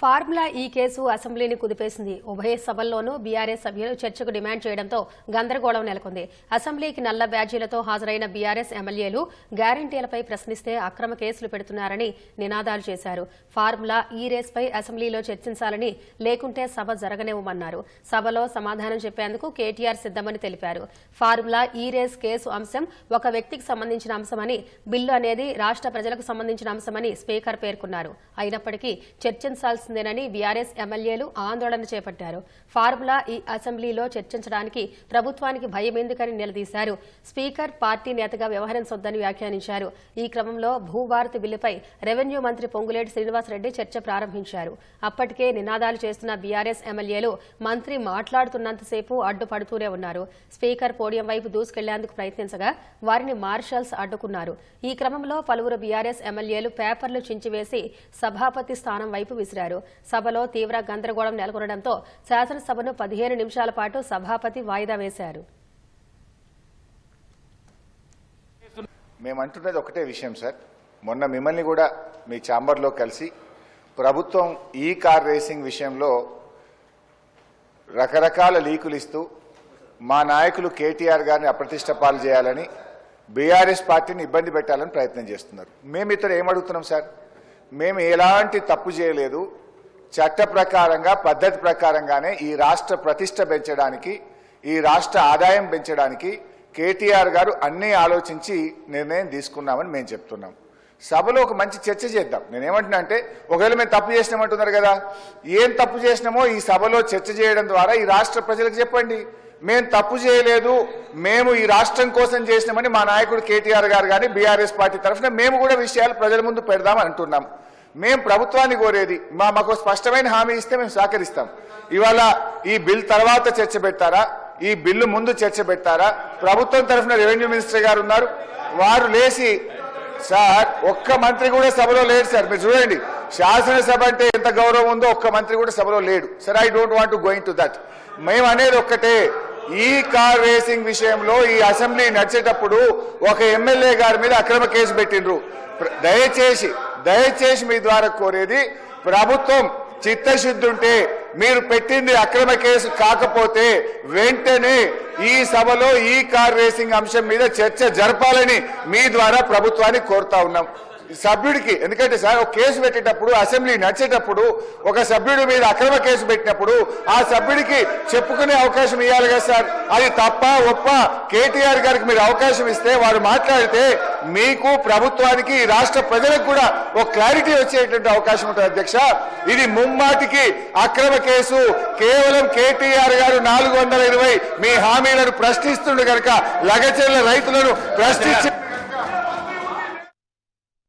Formula ఈ case అసెంబ్లీని కుదిపేసింది. ఉభయ సభల్లోనూ బీఆర్ఎస్ సభ్యులు చర్చకు డిమాండ్ చేయడంతో గందరగోళం నెలకొంది. అసెంబ్లీకి నల్ల బ్యాడ్జీలతో హాజరైన బీఆర్ఎస్ ఎమ్మెల్యేలు గ్యారంటీలపై ప్రశ్నిస్తే అక్రమ కేసులు పెడుతున్నారని నినాదాలు చేశారు. ఫార్ములా ఈ రేస్పై అసెంబ్లీలో చర్చించాలని లేకుంటే సభ జరగనివ్వమన్నారు. సభలో సమాధానం చెప్పేందుకు కేటీఆర్ సిద్దమని తెలిపారు. ఫార్ములా ఈ రేస్ కేసు అంశం ఒక వ్యక్తికి సంబంధించిన అంశమని బిల్లు అనేది రాష్ట్ర ప్రజలకు సంబంధించిన అంశమని స్పీకర్ పేర్కొన్నారు. అయినప్పటికీ చర్చించాల్సిందేనని బీఆర్ఎస్ ఎమ్మెల్యేలు ఆందోళన చేపట్టారు. ఫార్ములా ఈ అసెంబ్లీలో చర్చించడానికి ప్రభుత్వానికి భయం ఎందుకని నిలదీశారు. స్పీకర్ పార్టీ నేతగా వ్యవహరించొద్దని వ్యాఖ్యానించారు. ఈ క్రమంలో భూభారతి బిల్లుపై రెవెన్యూ మంత్రి పొంగులేటి శ్రీనివాసరెడ్డి చర్చ ప్రారంభించారు. అప్పటికే నినాదాలు చేస్తున్న బీఆర్ఎస్ ఎమ్మెల్యేలు మంత్రి మాట్లాడుతున్నంతసేపు అడ్డుపడుతూనే ఉన్నారు. స్పీకర్ పోడియం వైపు దూసుకెళ్ళేందుకు ప్రయత్నించగా వారిని మార్షల్స్ అడ్డుకున్నారు. ఈ క్రమంలో పలువురు బీఆర్ఎస్ ఎమ్మెల్యేలు పేపర్లు చించివేసి సభాపతి స్థానం వైపు విసిరారు. సభలో తీవ్ర గందరగోళం నెలకొనడంతో శాసనసభను పదిహేను నిమిషాల పాటు సభాపతి వాయిదా వేశారు. మేము అంటున్నది ఒకటే విషయం సార్. మొన్న మిమ్మల్ని కూడా మీ ఛాంబర్లో కలిసి ప్రభుత్వం ఈ కార్ రేసింగ్ విషయంలో రకరకాల లీకులు ఇస్తూ మా నాయకులు కేటీఆర్ గారిని అప్రతిష్ట పాలు చేయాలని బీఆర్ఎస్ పార్టీని ఇబ్బంది పెట్టాలని ప్రయత్నం చేస్తున్నారు. మేము ఇతర ఏమడుగుతున్నాం సార్? మేము ఎలాంటి తప్పు చేయలేదు. చట్ట ప్రకారంగా పద్ధతి ప్రకారంగానే ఈ రాష్ట్ర ప్రతిష్ట పెంచడానికి ఈ రాష్ట్ర ఆదాయం పెంచడానికి కేటీఆర్ గారు అన్నీ ఆలోచించి నిర్ణయం తీసుకున్నామని మేము చెప్తున్నాం. సభలో ఒక మంచి చర్చ చేద్దాం. నేనేమంటున్నా అంటే ఒకవేళ మేము తప్పు చేసినామంటున్నారు కదా ఏం తప్పు చేసినామో ఈ సభలో చర్చ చేయడం ద్వారా ఈ రాష్ట్ర ప్రజలకు చెప్పండి. మేము తప్పు చేయలేదు మేము ఈ రాష్ట్రం కోసం చేసినామని మా నాయకుడు కేటీఆర్ గారు కానీ బీఆర్ఎస్ పార్టీ తరఫున మేము కూడా విషయాలు ప్రజల ముందు పెడదామని అంటున్నాం. మేము ప్రభుత్వాన్ని కోరేది మా మాకు స్పష్టమైన హామీ ఇస్తే మేము సహకరిస్తాం. ఇవాళ ఈ బిల్ తర్వాత చర్చ పెడతారా? ఈ బిల్లు ముందు చర్చ పెడతారా? ప్రభుత్వం తరఫున రెవెన్యూ మినిస్టర్ గారు ఉన్నారు. వారు లేచి సార్ ఒక్క మంత్రి కూడా సభలో లేడు సార్. మీరు చూడండి శాసనసభ అంటే ఎంత గౌరవం ఉందో ఒక్క మంత్రి కూడా సభలో లేడు. Sir I don't want going to that మేము అనేది ఒక్కటే. ఈ కార్ రేసింగ్ విషయంలో ఈ అసెంబ్లీ నడిచేటప్పుడు ఒక ఎమ్మెల్యే గారి మీద అక్రమ కేసు పెట్టిండ్రు. దయచేసి దయచేసి మీ ద్వారా కోరేది ప్రభుత్వం చిత్తశుద్ధి ఉంటే మీరు పెట్టింది అక్రమ కేసు కాకపోతే వెంటనే ఈ సభలో ఈ కార్ రేసింగ్ అంశం మీద చర్చ జరపాలని మీ ద్వారా ప్రభుత్వాన్ని కోరుతా ఉన్నాం. సభ్యుడికి. ఎందుకంటే సార్ ఒక కేసు పెట్టేటప్పుడు అసెంబ్లీ నడిచేటప్పుడు ఒక సభ్యుడి మీద అక్రమ కేసు పెట్టినప్పుడు ఆ సభ్యుడికి చెప్పుకునే అవకాశం ఇవ్వాలి కదా సార్. అది తప్ప ఒప్ప కేటీఆర్ గారికి మీరు అవకాశం ఇస్తే వారు మాట్లాడితే మీకు ప్రభుత్వానికి రాష్ట్ర ప్రజలకు కూడా ఒక క్లారిటీ వచ్చేటువంటి అవకాశం ఉంటుంది అధ్యక్ష. ఇది ముమ్మాటికి అక్రమ కేసు. కేవలం కేటీఆర్ గారు నాలుగు వందల ఇరవై మీ హామీలను ప్రశ్నిస్తుండే కనుక లగచర్ల రైతులను ప్రశ్నించి